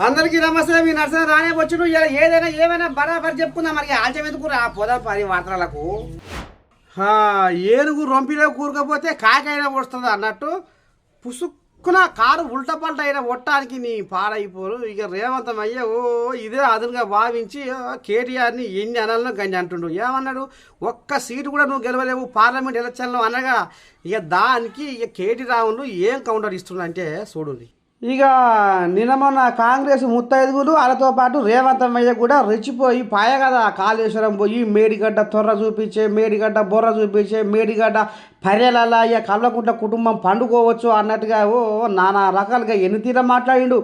అందరికి నమస్తే మీ నర్సన రానే వచ్చుడు ఏదైనా ఏమైనా బరాబర్ చెప్పుకుందాం మనకి ఆల్చం ఎందుకు రా? పోదాం పది వార్తలకు. ఏనుగు రొంపిలో కూరకపోతే కాకైనా వస్తుంది అన్నట్టు. పుసుక్కున కారు ఉల్టపల్ట అయినా ఒట్టానికి నీ పాడైపోరు. ఇక రేవంతం అయ్యే ఓ ఇదే అదునుగా భావించి కేటీఆర్ని ఎన్ని అనాలను గంజి అంటుండు. ఏమన్నాడు? ఒక్క సీటు కూడా నువ్వు గెలవలేవు. పార్లమెంట్ ఎలక్షన్లో అనగా ఇక దానికి ఇక కేటీ రావులు ఏం కౌంటర్ ఇస్తున్నా అంటే చూడండి ఇక నిన్న మొన్న కాంగ్రెస్ ముత్తైదుగులు వాళ్ళతో పాటు రేవంతమయ్య కూడా రెచ్చిపోయి పాయ కదా కాళేశ్వరం పోయి మేడిగడ్డ తొర్ర చూపించే మేడిగడ్డ బొర్ర చూపించే మేడిగడ్డ పర్యలలా ఇక కల్వకుంట్ల కుటుంబం పండుకోవచ్చు అన్నట్టుగా ఓ నానా రకాలుగా ఎన్ని తీర మాట్లాడిండు.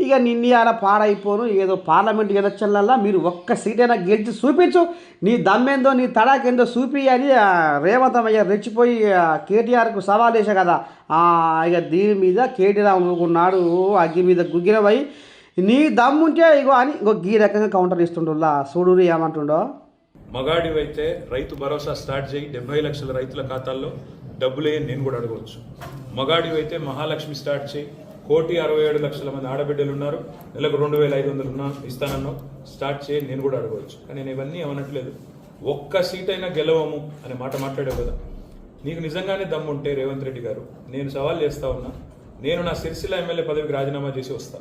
ఇక నిన్న పాడైపోను. ఏదో పార్లమెంట్ ఎలక్షన్లల్లో మీరు ఒక్క సీటైనా గెలిచి చూపించు. నీ దమ్మేందో నీ తడాకేందో చూపి అని ఆ, రేవంత్ రెచ్చిపోయి కేటీఆర్కు సవాల్ వేసా కదా. ఇక దీని మీద కేటీఆర్ ఊరుకున్నాడు అగ్గి మీద గుగ్గిరవై నీ దమ్ముంటే ఇగో అని ఇంకో ఈ రకంగా కౌంటర్ ఇస్తుండ్రులా చూడు ఏమంటుండో. మగాడివైతే రైతు భరోసా స్టార్ట్ చేయి. డెబ్బై లక్షల రైతుల ఖాతాల్లో డబ్బులే నేను కూడా అడగవచ్చు. మగాడివైతే మహాలక్ష్మి స్టార్ట్ చేయి. కోటి అరవై ఏడు లక్షల మంది ఆడబిడ్డలు ఉన్నారు. నెలకు రెండు వేల ఐదు వందలు ఉన్నా ఇస్తానన్నా స్టార్ట్ చేయి నేను కూడా అడగవచ్చు. కానీ నేను ఇవన్నీ అవనట్లేదు ఒక్క సీట్ అయినా గెలవము అనే మాట మాట్లాడావు కదా. నీకు నిజంగానే దమ్ముంటే రేవంత్ రెడ్డి గారు. నేను సవాల్ చేస్తా ఉన్నా. నేను నా సిరిసిల్ల ఎమ్మెల్యే పదవికి రాజీనామా చేసి వస్తా.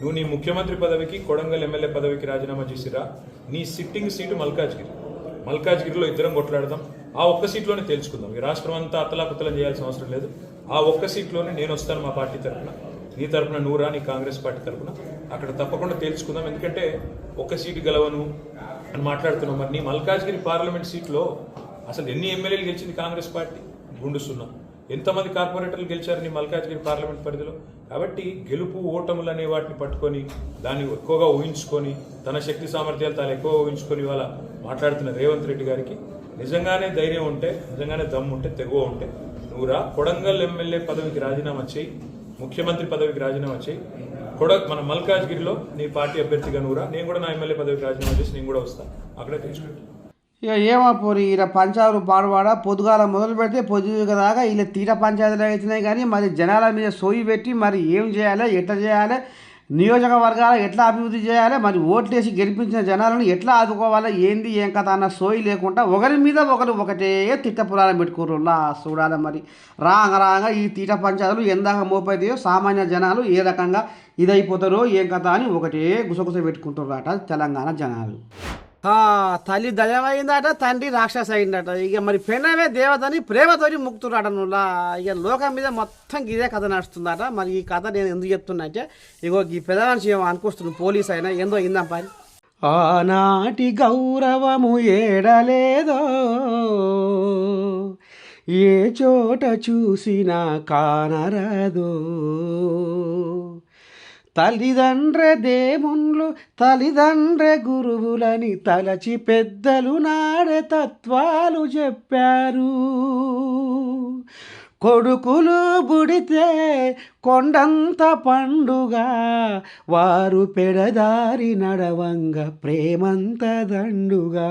నువ్వు నీ ముఖ్యమంత్రి పదవికి కొడంగల్ ఎమ్మెల్యే పదవికి రాజీనామా చేసిరా? నీ సిట్టింగ్ సీటు మల్కాజ్గిరి. మల్కాజ్గిరిలో ఇద్దరం కొట్లాడదాం. ఆ ఒక్క సీట్లోనే తేల్చుకుందాం. ఈ రాష్ట్రం అంతా అత్తలాకుత్తలం చేయాల్సిన అవసరం లేదు. ఆ ఒక్క సీట్లోనే నేను వస్తాను మా పార్టీ తరఫున నీ తరపున నూరా నీ కాంగ్రెస్ పార్టీ తరపున. అక్కడ తప్పకుండా తేల్చుకుందాం. ఎందుకంటే ఒక్క సీటు గెలవను అని మాట్లాడుతున్నాం మరి నీ మల్కాజ్గిరి పార్లమెంట్ సీట్లో అసలు ఎన్ని ఎమ్మెల్యేలు గెలిచింది కాంగ్రెస్ పార్టీ? గుండు సున్నా. ఎంతమంది కార్పొరేటర్లు గెలిచారు నీ మల్కాజ్గిరి పార్లమెంట్ పరిధిలో? కాబట్టి గెలుపు ఓటములు అనే వాటిని పట్టుకొని దాన్ని ఎక్కువగా ఊహించుకొని తన శక్తి సామర్థ్యాలు తాను ఎక్కువ ఊహించుకొని ఇవాళ మాట్లాడుతున్న రేవంత్ రెడ్డి గారికి నిజంగానే ధైర్యం ఉంటే నిజంగానే దమ్ము ఉంటే తెగువ ఉంటే నువ్వురా కొడంగల్ ఎమ్మెల్యే పదవికి రాజీనామా చేయి. ముఖ్యమంత్రి పదవికి రాజీనామా చేయి. కూడా మన మల్కాజ్గిరిలో నీ పార్టీ అభ్యర్థిగా నువ్వురా నేను కూడా నా ఎమ్మెల్యే పదవికి రాజీనామా చేసి నేను కూడా వస్తాను. అక్కడే తెలుసుకుంటాను ఇక ఏమో పోరి ఇలా పంచారు పాడువాడ పొద్దుగాల మొదలు పెడితే పొద్దుగా దాకా ఇలా తీట పంచాయతీలు అవుతున్నాయి కానీ మరి జనాల మీద సోయి పెట్టి మరి ఏం చేయాలి ఎట్లా చేయాలి? నియోజకవర్గాలు ఎట్లా అభివృద్ధి చేయాలి? మరి ఓట్లేసి గెలిపించిన జనాలను ఎట్లా ఆదుకోవాలి? ఏంది? ఏం కథ? అన్న సోయి లేకుండా ఒకరి మీద ఒకరు ఒకటే తిట్టపురాలు పెట్టుకోరులా చూడాలి మరి. రాంగ రాంగ ఈ తీట పంచాయతీలు ఎందాక మోపైతాయో సామాన్య జనాలు ఏ రకంగా ఇదైపోతారో ఏం కథ అని ఒకటే గుసగుస పెట్టుకుంటున్నారట తెలంగాణ జనాలు. తల్లి దయమైందట తండ్రి రాక్షస అయిందట ఇక మరి పెనమే దేవతని ప్రేమతోని ముక్తున్నాడు నువ్వులా ఇక లోకం మీద మొత్తం ఇదే కథ నడుస్తుందట. మరి ఈ కథ నేను ఎందుకు చెప్తున్నా అంటే ఇగో ఈ పెద్ద ఏమో అనుకొస్తున్నాను పోలీస్ అయినా ఏందో ఇందాం పని ఆనాటి గౌరవము ఏడలేదో ఏ చోట చూసినా కానరాదో. తల్లిదండ్రె దేవుళ్ళు తల్లిదండ్రె గురువులని తలచి పెద్దలు నాడే తత్వాలు చెప్పారు. కొడుకులు బుడితే కొండంత పండుగ వారు పెడదారి నడవంగ ప్రేమంత దండుగా.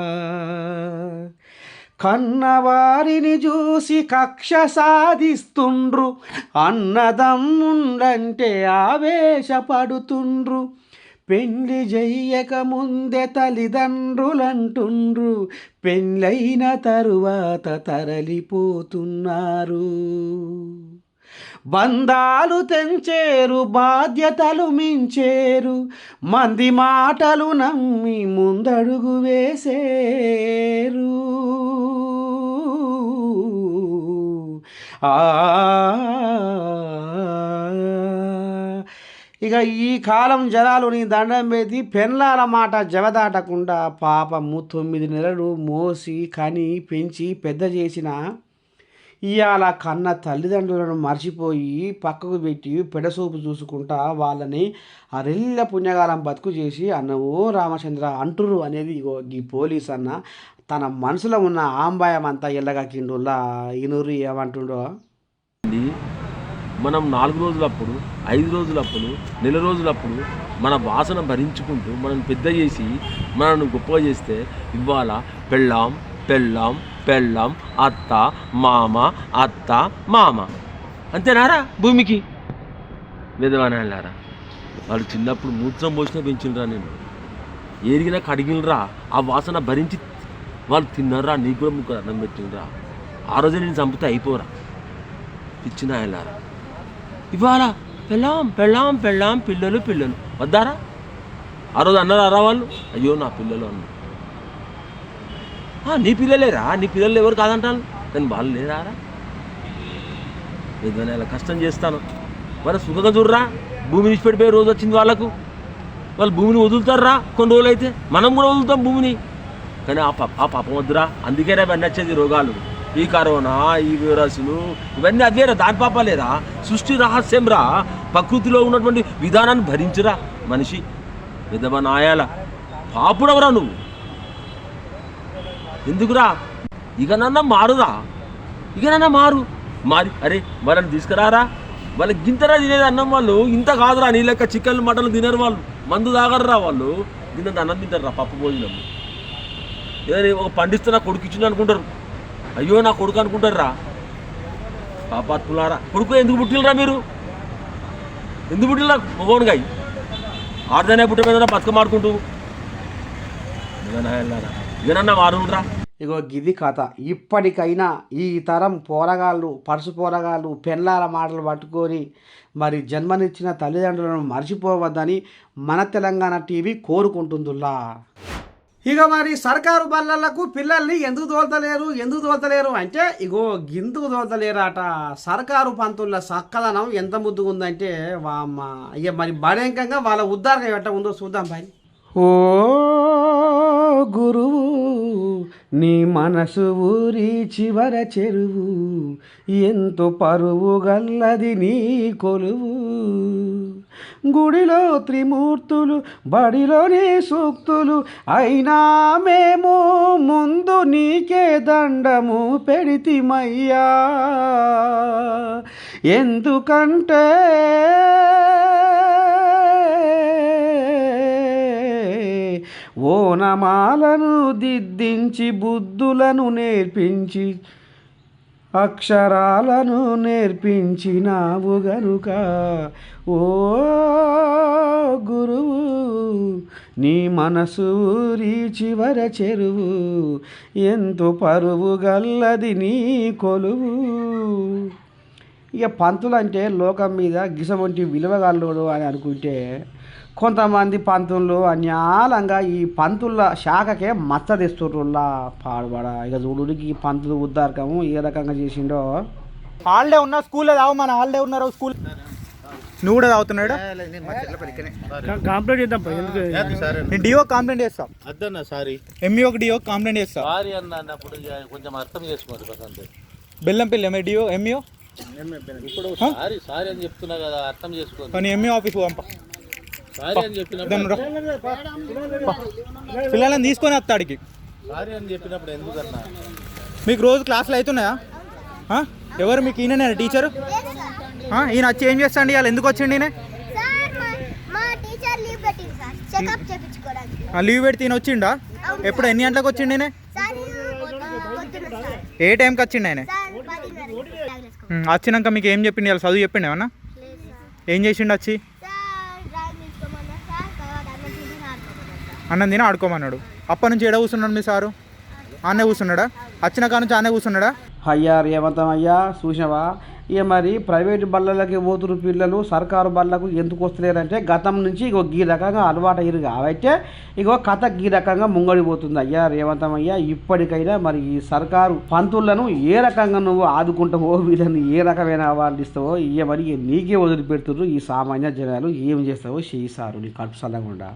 కన్నవారిని చూసి కక్ష సాధిస్తుండ్రు. అన్నదమ్ముండంటే ఆవేశపడుతుండ్రు. పెళ్ళి చెయ్యక ముందే తల్లిదండ్రులంటుండ్రు. పెళ్ళైన తరువాత తరలిపోతున్నారు. బంధాలు తెంచేరు బాధ్యతలు మించేరు మంది మాటలు నమ్మి ముందడుగు వేసేరు ఆ ఇక ఈ కాలం జనాలు నీ దండం పెట్టి పెన్లాల మాట జవదాటకుండా పాపము తొమ్మిది నెలలు మోసి కని పెంచి పెద్ద చేసిన ఇవాళ కన్న తల్లిదండ్రులను మర్చిపోయి పక్కకు పెట్టి పెడసూపు చూసుకుంటా వాళ్ళని అరెల్ల పుణ్యకాలం బతుకు చేసి అన్నవు రామచంద్ర అంటురు అనేది ఇగో ఈ పోలీస్ అన్న తన మనసులో ఉన్న ఆంబాయం అంతా ఎల్లగక్కిండులా? ఇనూరు ఏమంటుండో? మనం నాలుగు రోజులప్పుడు ఐదు రోజులప్పుడు నెల రోజులప్పుడు మన వాసన భరించుకుంటూ మనం పెద్ద చేసి మనల్ని గొప్పగా చేస్తే ఇవాళ పెళ్ళాం పెళ్ళాం పెళ్ళాం అత్త మామ అత్త మామ. అంతేనారా భూమికి? విధవనాలారా వాళ్ళు చిన్నప్పుడు మూత్రం పోసినా పెంచినరా నేను ఏరిగినా కడిగినరా? ఆ వాసన భరించి వాళ్ళు తిన్నారా నీకు కూడా ముగ్గురు అన్నం పెట్టినరా ఆ రోజే నేను చంపితే అయిపోరా? పిచ్చిన ఆయలారా ఇవాళ పెళ్ళాం పెళ్ళాం పెళ్ళాం పిల్లలు పిల్లలు. వద్దారా? ఆ రోజు అన్నారా వాళ్ళు? అయ్యో నా పిల్లలు అన్నారు. నీ పిల్లలేరా నీ పిల్లలు ఎవరు కాదంటాను కానీ వాళ్ళు లేరారా? ఏదైనా ఇలా కష్టం చేస్తాను. మరి సుఖంగా చూడరా? భూమిని విడిచిపెట్టిపోయే రోజు వచ్చింది వాళ్ళకు. వాళ్ళు భూమిని వదులుతారా? కొన్ని రోజులు అయితే మనం కూడా వదులుతాం భూమిని. కానీ ఆ పాప ఆ పాపం వద్దురా. అందుకే రేపు నచ్చేది వచ్చేది రోగాలు. ఈ కరోనా ఈ వైరస్లు ఇవన్నీ అదేరా దాని పాపాలేరా సృష్టి రహస్యం రా. ప్రకృతిలో ఉన్నటువంటి విధానాన్ని భరించురా మనిషి? విధవ నాయాల పాపుడవరా నువ్వు. ఎందుకురా? ఇక నన్న మారురా. ఇకనన్నా మారు. మారి అరే వాళ్ళని తీసుకురారా? వాళ్ళకి గింతరా తినేది అన్నం వాళ్ళు? ఇంత కాదురా నీ లెక్క చికెన్ మటన్ తినరు వాళ్ళు. మందు తాగరురా వాళ్ళు. తిన్నది అన్నం తింటారు పప్పు భోజనం. ఏదైనా ఒక పండిస్తున్న కొడుకు ఇచ్చింది అనుకుంటారు. అయ్యో నా కొడుకు అనుకుంటారు రా పాపాత్ములారా కొడుకు ఎందుకు పుట్టిలరా మీరు? ఎందుకు పుట్టినరా మొగోడుగా ఆడదనే పుట్టిన మీద బతుకమాడుకుంటూ ఇదనన్నా ఇగో గిది కథ. ఇప్పటికైనా ఈ తరం పోరగాళ్ళు పరుసు పోరగాళ్ళు పెళ్ళాల మాటలు పట్టుకొని మరి జన్మనిచ్చిన తల్లిదండ్రులను మర్చిపోవద్దని మన తెలంగాణ టీవీ కోరుకుంటుందిలా ఇక మరి సర్కారు బల్లలకు పిల్లల్ని ఎందుకు తోల్తలేరు ఎందుకు తోల్తలేరు అంటే ఇగో గిందుకు తోల్తలేరట. సర్కారు పంతుల సక్కదనం ఎంత ముద్దుగా ఉందంటే వామ్మ. ఇక మరి బడేంకంగా వాళ్ళ ఉద్దారకం ఎట్ట ఉందో చూద్దాం పని. ఓ గురువు నీ మనసు ఊరి చివర చెరువు. ఎంతో పరువు గల్లది నీ కొలువు. గుడిలో త్రిమూర్తులు బడిలోనే సూక్తులు. అయినా మేము ముందు నీకే దండము పెడితిమయ్యా. ఎందుకంటే ఓనమాలను దిద్దించి బుద్ధులను నేర్పించి అక్షరాలను నేర్పించినావు గనుక. ఓ గురువు నీ మనసు చివర చెరువు ఎంతో పరువు గల్లది నీ కొలువు. ఇక పంతులు అంటే లోకం మీద గిసమంటి విలువగలడు అని అనుకుంటే కొంతమంది పంతులు అన్యాలంగా ఈ పంతుల శాఖకే మచ్చ తెస్తుర్రులా పాడుబడ. ఇక చూడు ఈ పంతులు ఉద్దారకము ఏ రకంగా చేసిండో. హాలిడే ఉన్నా స్కూల్లో తావు మన హాలిడే ఉన్నారు స్కూల్. నువ్వు కూడా తాగుతున్నాడు? కంప్లీట్ చేద్దాం పా, ఎందుకు? నేను డిఓ కంప్లైంట్ చేస్తా. అద్దన్న సారీ. ఎంఈఓకి డిఓ కంప్లైంట్ చేస్తా. సారీ అన్న అన్నప్పుడు కొంచెం అర్థం చేసుకోండి Basant Bellampalli MA DO MEO? ఇప్పుడు సారీ సారీ అని చెప్తున్నా కదా అర్థం చేసుకోండి. కానీ ఎంఈఓ ఆఫీస్ పంప పిల్లలని తీసుకొని వస్తా అడిగి సారీ అని చెప్పినప్పుడు ఎందుకన్నా? మీకు రోజు క్లాసులు అవుతున్నాయా? ఎవరు మీకు ఈయన టీచరు ఈయన వచ్చి ఏం చేస్తాండి? ఇవాళ ఎందుకు వచ్చిండి ఈయన? సార్ మా- మా టీచర్ లీవ్ పెట్టింది సార్. చెకప్ చేయించుకోవడానికి ఆ, లీవ్ పెడితే ఈయన వచ్చిండా? ఎప్పుడు ఎన్ని గంటలకు వచ్చిండి ఏ టైంకి వచ్చిండు ఆయన? వచ్చినాక మీకు ఏం చెప్పిండు? ఇవాళ చదువు చెప్పిండు ఏమన్నా? ఏం చేసిండు వచ్చి సార్ డ్రాయింగ్ తీసుకోమన్నా సార్ తర్వాత అన్నం తింటే ఆడుకోమన్నా సార్ అన్నం తిని ఆడుకోమన్నాడు. అప్పటి నుంచి ఎడ కూర్చున్నాడు మీ సారు? ఆనే కూర్చున్నాడా? వచ్చిన కాడ నుంచి ఆనే కూర్చున్నాడా? అయ్యా రేవంతం అయ్యా చూసావా ఇక మరి ప్రైవేట్ బళ్ళలకి పోతురు పిల్లలు సర్కారు బళ్ళకు ఎందుకు వస్తలేరంటే గతం నుంచి ఇగో ఈ రకంగా అలవాటు అయ్యారు కాబట్టి ఇగో కథ ఈ రకంగా ముంగడిపోతుంది అయ్యా రేవంతం అయ్యా. ఇప్పటికైనా మరి ఈ సర్కారు పంతులను ఏ రకంగా నువ్వు ఆదుకుంటావో వీళ్ళని ఏ రకమైన అవార్డు ఇస్తావో ఇక మరి నీకే వదిలిపెడుతున్నారు ఈ సామాన్య జనాలు. ఏం చేస్తావో చేయిస్తారు నీ కడుపు సల్లకుండా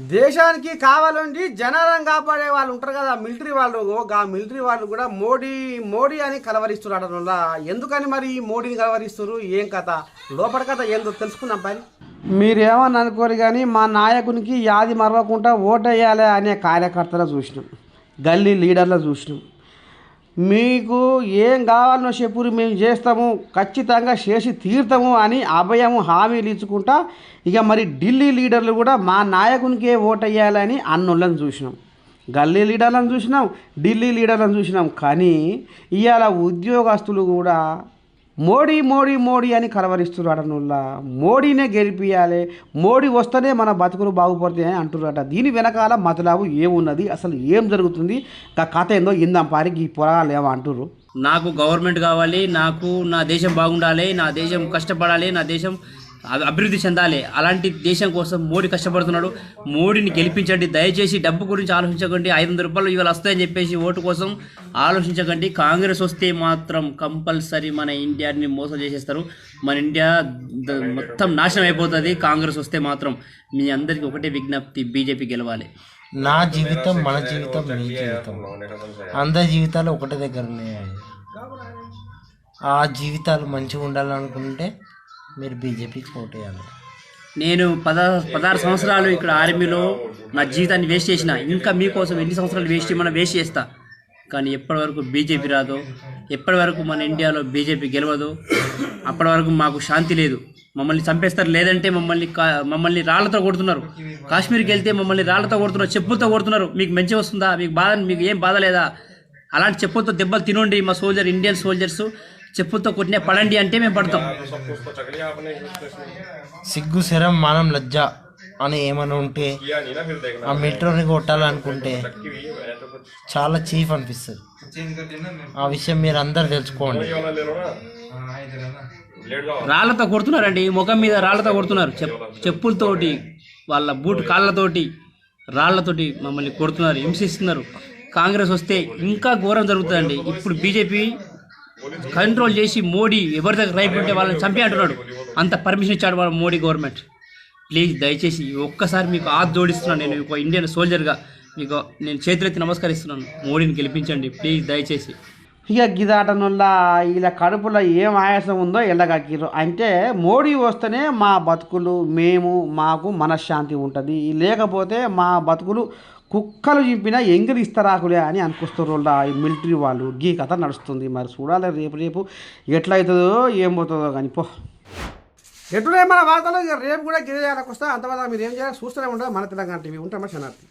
దేశానికి కావాలండి జనాలను కాపాడే వాళ్ళు ఉంటారు కదా మిలిటరీ వాళ్ళు. ఆ మిలిటరీ వాళ్ళు కూడా మోడీ మోడీ అని కలవరిస్తున్నారు వల్ల. ఎందుకని మరి మోడీని కలవరిస్తున్నారు? ఏం కథ? లోపల కథ ఏందో తెలుసుకుందాం పని. మీరేమని అనుకోరు కానీ మా నాయకునికి యాది మరవకుండా ఓటేయాలి అనే కార్యకర్తలు చూసినాం. గల్లీ లీడర్లు చూసినాం. మీకు ఏం కావాలనో చెప్పురు మేము చేస్తాము ఖచ్చితంగా చేసి తీరుతాము అని అభయము హామీలు ఇచ్చుకుంటా ఇక మరి ఢిల్లీ లీడర్లు కూడా మా నాయకునికే ఓటేయాలని అన్నోళ్ళని చూసినాం. గల్లీ లీడర్లను చూసినాం ఢిల్లీ లీడర్లను చూసినాం. కానీ ఇవాళ ఉద్యోగస్తులు కూడా మోడీ మోడీ మోడీ అని కలవరిస్తున్నారు అటనుల్లా మోడీనే గెలిపియాలి. మోడీ వస్తేనే మన బతుకులు బాగుపడతాయి అని అంటున్నారట దీని వెనకాల మతలాభు ఏమున్నది? అసలు ఏం జరుగుతుంది? ఆ కథ ఏందో ఇందాం పారికి ఈ పొరగాలు ఏమో అంటుర్రు. నాకు గవర్నమెంట్ కావాలి. నాకు నా దేశం బాగుండాలి. నా దేశం కష్టపడాలి. నా దేశం అభివృద్ధి చెందాలి. అలాంటి దేశం కోసం మోడీ కష్టపడుతున్నాడు. మోడీని గెలిపించండి. దయచేసి డబ్బు గురించి ఆలోచించకండి. ఐదు వందల రూపాయలు ఇవాళ వస్తాయని చెప్పేసి ఓటు కోసం ఆలోచించకండి. కాంగ్రెస్ వస్తే మాత్రం కంపల్సరీ మన ఇండియాని మోసం చేసేస్తారు. మన ఇండియా మొత్తం నాశనం అయిపోతుంది. కాంగ్రెస్ వస్తే మాత్రం మీ అందరికీ ఒకటే విజ్ఞప్తి. బీజేపీ గెలవాలి. నా జీవితం మన జీవితం నీ జీవితం. అందరి జీవితాలు ఒకటే దగ్గర ఉన్నాయి ఆ జీవితాలు మంచిగా ఉండాలనుకుంటే మీరు బీజేపీకి ఓటేయాలి నేను పద పదహారు సంవత్సరాలు ఇక్కడ ఆర్మీలో నా జీవితాన్ని వేస్ట్ చేసిన. ఇంకా మీకోసం ఎన్ని సంవత్సరాలు వేస్ట్ చేయమన్నా వేస్ట్ చేస్తా. కానీ ఎప్పటి వరకు బీజేపీ రాదు ఎప్పటి వరకు మన ఇండియాలో బీజేపీ గెలవదు అప్పటి వరకు మాకు శాంతి లేదు. మమ్మల్ని చంపేస్తారు లేదంటే మమ్మల్ని కా- మమ్మల్ని రాళ్ళతో కొడుతున్నారు. కాశ్మీర్కి వెళ్తే మమ్మల్ని రాళ్ళతో కొడుతున్నారు చెప్పులతో కొడుతున్నారు. మీకు మంచి వస్తుందా? మీకు బాధ మీకు ఏం బాధ లేదా? అలాంటి చెప్పులతో దెబ్బలు తినండి మా సోల్జర్ ఇండియన్ సోల్జర్స్ చెప్పులతో కొట్టినే పడండి అంటే మేము పడతాం. సిగ్గు శరం మానం లజ్జ అని ఏమైనా ఉంటే ఆ మెట్రోని కొట్టాలనుకుంటే చాలా చీఫ్ అనిపిస్తుంది. ఆ విషయం మీరు అందరు తెలుసుకోండి. రాళ్ళతో కొడుతున్నారండి. ముఖం మీద రాళ్ళతో కొడుతున్నారు. చెప్ చెప్పులతోటి వాళ్ళ బూట్ కాళ్ళతోటి రాళ్ళతోటి మమ్మల్ని కొడుతున్నారు హింసిస్తున్నారు. కాంగ్రెస్ వస్తే ఇంకా ఘోరం జరుగుతుందండి. ఇప్పుడు బీజేపీ కంట్రోల్ చేసి మోడీ ఎవరి దగ్గర రైట్ ఉంటే వాళ్ళని చంపి అంటున్నాడు. అంత పర్మిషన్ ఇచ్చాడు వాళ్ళ మోడీ గవర్నమెంట్ ప్లీజ్ దయచేసి ఒక్కసారి మీకు ఆత్ జోడిస్తున్నాను. నేను ఒక ఇండియన్ సోల్జర్గా మీకు నేను చేతులెత్తి నమస్కరిస్తున్నాను. మోడీని గెలిపించండి. ప్లీజ్ దయచేసి. ఇక గిదాటనుల్లా ఇలా కడుపులో ఏం ఆయాసం ఉందో ఎల్లగక్కిరు అంటే మోడీ వస్తేనే మా బతుకులు మేము మాకు మనశ్శాంతి ఉంటుంది. లేకపోతే మా బతుకులు కుక్కలు చింపిన ఎంగిలి ఇస్తరాకులే అని అనుకొస్తుర్రుల్లా ఈ మిలిటరీ వాళ్ళు. గీ కథ నడుస్తుంది. మరి చూడాలి రేపు రేపు ఎట్లయితుందో ఏం పోతుందో కానీ పో. ఎట్లున్నాయి మన వార్తలు? రేపు కూడా గిరిజాలకు వస్తా అంతవరకు మీరు ఏం చేయాలి? చూస్తూనే ఉంటారు మన తెలంగాణ టీవీ. ఉంటామా శనార్థి